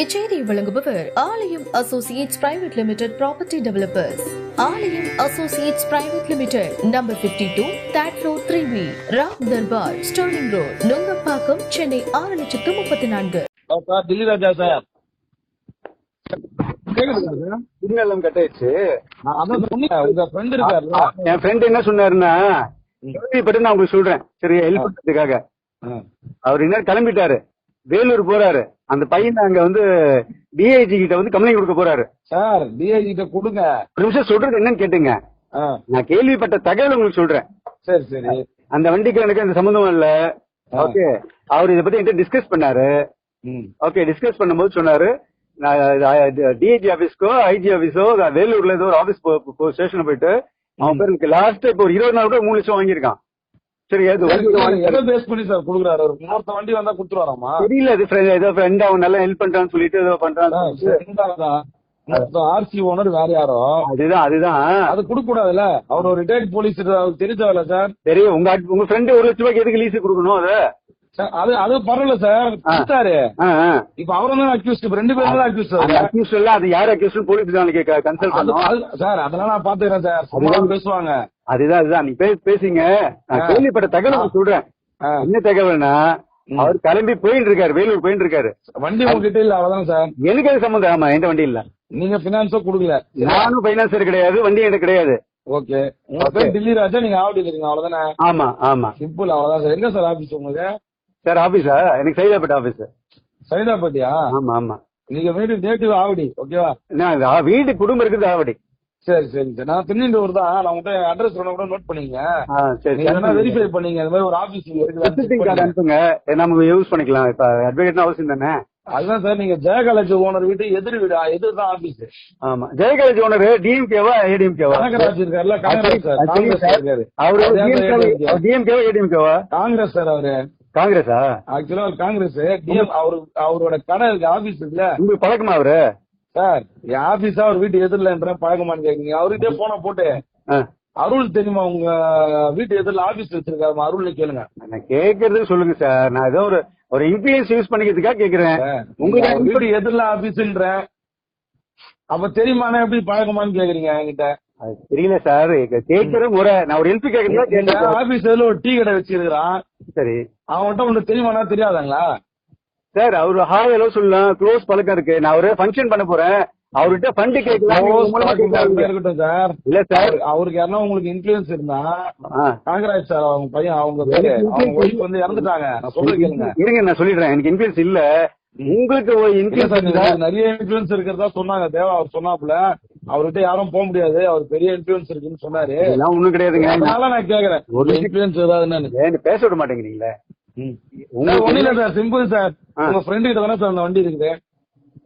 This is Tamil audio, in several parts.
இச்செய்தியை வழங்குபவர் Alayam associates private limited property developers. Alayam associates private limited number 52 two third floor three B Ram Darbar sterling road Nungambakkam Chennai ஆறு லட்சத்து முப்பத்தி நான்கு. Sir Delhi Raja sir. Signal cut ஆயிடுச்சு நான் அதான் சொன்னீங்க உங்க ஃப்ரெண்ட் இருக்காருல்ல. என் ஃப்ரெண்ட் என்ன சொன்னாருன்னா கேள்விப்பட்டு நான் உங்களுக்கு சொல்றேன். சரி ஹெல்ப் பண்றதுக்காக. அவர் என்ன கிளம்பிட்டாரு. வேலூர் போறாரு. அந்த பையன் அங்க வந்து டிஐஜி கிட்ட வந்து கம்ப்ளைண்ட் கொடுக்க போறாரு. சார் டிஐஜி கிட்ட கொடுங்க. ஒரு நிமிஷம் சொல்றது என்னன்னு கேட்டுங்க. நான் கேள்விப்பட்ட தகவல் உங்களுக்கு சொல்றேன். சரி சரி. அந்த வண்டிக்கு எனக்கு அந்த சம்பந்தம் இல்ல. ஓகே அவர் இதை பத்தி என்கிட்ட டிஸ்கஸ் பண்ணாரு. ஓகே டிஸ்கஸ் பண்ணும்போது சொன்னாரு டிஐஜி ஆபீஸ்க்கோ ஐஜி ஆபீஸோ வேலூர்ல ஏதோ ஒரு ஆபீஸ் ஸ்டேஷன் போயிட்டு அவன் பேர் எனக்கு லாஸ்ட் இப்போ ஒரு இருபது நாள் கூட மூணு லட்சம் வாங்கியிருக்கான். சரி அது எதை பேஸ் பண்ணி சார் கொடுக்குறாரு. இன்னொருத்த வண்டி வந்தா கொடுத்துருவாராமா தெரியல அது ஏதோ ஃப்ரெண்ட் அவன் நல்லா ஹெல்ப் பண்றான்னு சொல்லிட்டு ஏதோ பண்றான் ஆர்சி ஓனர் வேற யாரோ? அதுதான் அதுதான். அது கொடுக்க கூடாதுல்ல அவர் ஒரு ரிட்டையர்ட் போலீஸ் அவருக்கு தெரிஞ்சவல சார் சரி உங்க உங்க ஃப்ரெண்ட் ஒரு லட்ச ரூபாய்க்கு எதுக்கு லீஸ் கொடுக்கணும் அத? அது அது பரவாயில்ல சார் கொடுத்தாரு. இப்ப அவரும் தான் அக்யூஸ்ட் ரெண்டு பேரும் தான் அக்யூஸ்ட் எல்லாம் அது யார் அக்யூஸ் போலீஸ் கன்சல்ட் சார் அதெல்லாம் நான் பாத்துக்கிறேன் சார் பேசுவாங்க. அதுதான் அதுதான். நீ பே- பேசிங்க. நான். கேள்விப்பட்ட தகவல் சொல்றேன். என்ன தகவல்னா அவர் கிளம்பி போயிட்டு இருக்காரு வேலூர் போயிட்டு இருக்காரு. வண்டி உங்ககிட்ட இல்ல அவ்வளவுதான் சார்? எனக்கு அது சம்மந்தம்? ஆமா எந்த வண்டி இல்ல. நீங்க பினான்ஸோ கொடுக்கல. நானும் பைனான்சர் கிடையாது வண்டி எனக்கு கிடையாது. ஓகே. உங்க பேர் டில்லி ராஜா நீங்க ஆவடி இருக்கீங்க அவ்வளவுதானே? ஆமா ஆமா. சிம்பிள் அவ்வளவுதான் சார். எங்க சார் ஆபீஸ் உங்களுக்கு? சார் ஆபீஸா எனக்கு சைதாப்பேட் ஆபீஸ் சைதாப்பட்டியா? ஆமா ஆமா. நீங்க வீடு நேட்டிவ் ஆவடி ஓகேவா? நான் வீடு குடும்பம் இருக்குது ஆவடி. சரி சரி சார். நான் திருநெல்வேலூர் தான். நான் உங்கள்கிட்ட அட்ரஸ் சொன்ன கூட நோட் பண்ணீங்க சரி சரி. வெரிஃபை பண்ணீங்க? இந்த மாதிரி ஒரு ஆபீஸ் விசிட்டிங் கார்டு அனுப்புங்க. நம்ம யூஸ் பண்ணிக்கலாம். இப்ப அட்வொகேட் அவசியம் தானே? அதுதான் சார் நீங்க ஜெய காலேஜ் ஓனர் வீட்டு எதிர் வீடு? எதிர் தான் ஆபீஸ் ஆமா. ஜெயகாலேஜ் ஓனர் டிஎம்கேவா ஏடிஎம்கேவா கனகராஜ் இருக்காருல்ல சார். காங்கிரஸ் இருக்காரு. அவரு அதே. டிஎம்கேவா ஏடிஎம்கேவா காங்கிரஸ் சார் அவரு. காங்கிரஸா? ஆக்சுவலா அவர் காங்கிரஸ். டிஎம் அவரு அவரோட கடை இருக்கு ஆபீஸ் இருக்குல்ல. உங்களுக்கு பழக்கமா அவரு? சார் என் ஆபீஸா அவர் வீட்டு எதிரில் பழக்கமான்னு கேக்குறீங்க. அவர்கிட்ட போன போட்டு. அருள் தெரியுமா உங்க வீட்டு எதிரில் ஆபீஸ் வச்சிருக்காரு? அருள் கேளுங்க. நான் கேக்குறது சொல்லுங்க சார். நான் ஏதோ ஒரு ஒரு இன்ஃபுளுன்ஸ் யூஸ் பண்ணிக்கிறதுக்காக கேக்குறேன். உங்களுக்கு வீட்டு எதிரில் ஆபீஸ்ன்ற அப்ப தெரியுமாண்ணா எப்படி பழக்கமான்னு கேக்குறீங்க என்கிட்ட? தெரியல சார். கேக்குற முறை நான் ஒரு ஹெல்ப் கேக்குறதா எங்க கேட்டேன். ஆபீஸ் எதிரில் ஒரு டீ கடை வச்சிருக்கிறான். சரி. அவன்கிட்ட உங்களுக்கு தெரியுமாண்ணா தெரியாதாங்களா? சார் அவரு ஹாய் ஹலோ சொல்லலாம். க்ளோஸ் பழக்கம் இருக்கு. நான் ஒரு ஃபங்க்ஷன் பண்ண போறேன். அவர்கிட்ட ஃபண்ட் கேட்கலாம். சார். இல்ல சார். அவரு- அவருக்கு யாருன்னா உங்களுக்கு இன்ஃபுளுன்ஸ் இருந்தா. காங்கிராஜ் சார் அவங்க பையன் அவங்க அவங்க வந்து இறந்துட்டாங்க. நான் கேளுங்க. இருங்க நான் சொல்லிடுறேன். எனக்கு இன்ஃபுளுன்ஸ் இல்ல. உங்களுக்கு ஒரு இன்ஃபுளுன்ஸ் நிறைய இன்ஃபுளுன்ஸ் இருக்கிறதா சொன்னாங்க. தேவா அவர் சொன்னாப்புல. அவர்கிட்ட யாரும் போக முடியாது. அவர் பெரிய இன்ஃபுளுன்ஸ் இருக்குன்னு சொன்னாரு. அதெல்லாம் ஒண்ணும் கிடையாதுங்க. அதனால நான் கேக்குறேன். ஒரு இன்ஃபுளுன்ஸ் ஏதாவது பேச விட மாட்டேங்கிறீங்களே. ஒண்ணு இல்ல சார். Simple sir. உங்க ஃப்ரெண்டு கிட்ட தானே சார் அந்த வண்டி இருக்குது?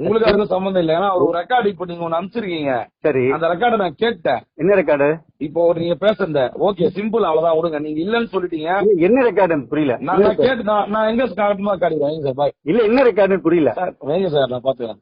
உங்களுக்கு அதுக்கு சம்மந்தம் இல்ல. ஏன்னா அவர் ஒரு ரெக்கார்டு இப்ப நீங்க ஒண்ணு அனுப்பிச்சிருக்கீங்க. சரி. அந்த ரெக்கார்டை நான் கேட்டேன். என்ன ரெக்கார்டு இப்போ நீங்க பேசுறத. ஓகே சிம்பிள் அவ்வளவுதான் விடுங்க. நீங்க இல்லன்னு சொல்லிட்டீங்க. என்ன ரெக்கார்டு புரியல. நான் கேட்டு நான் எங்க காட்டமா காட்டிடுறேன் சார் பாய் இல்ல என்ன ரெக்கார்டு புரியல. சார் வைங்க சார் நான் பாத்துக்கிறேன்.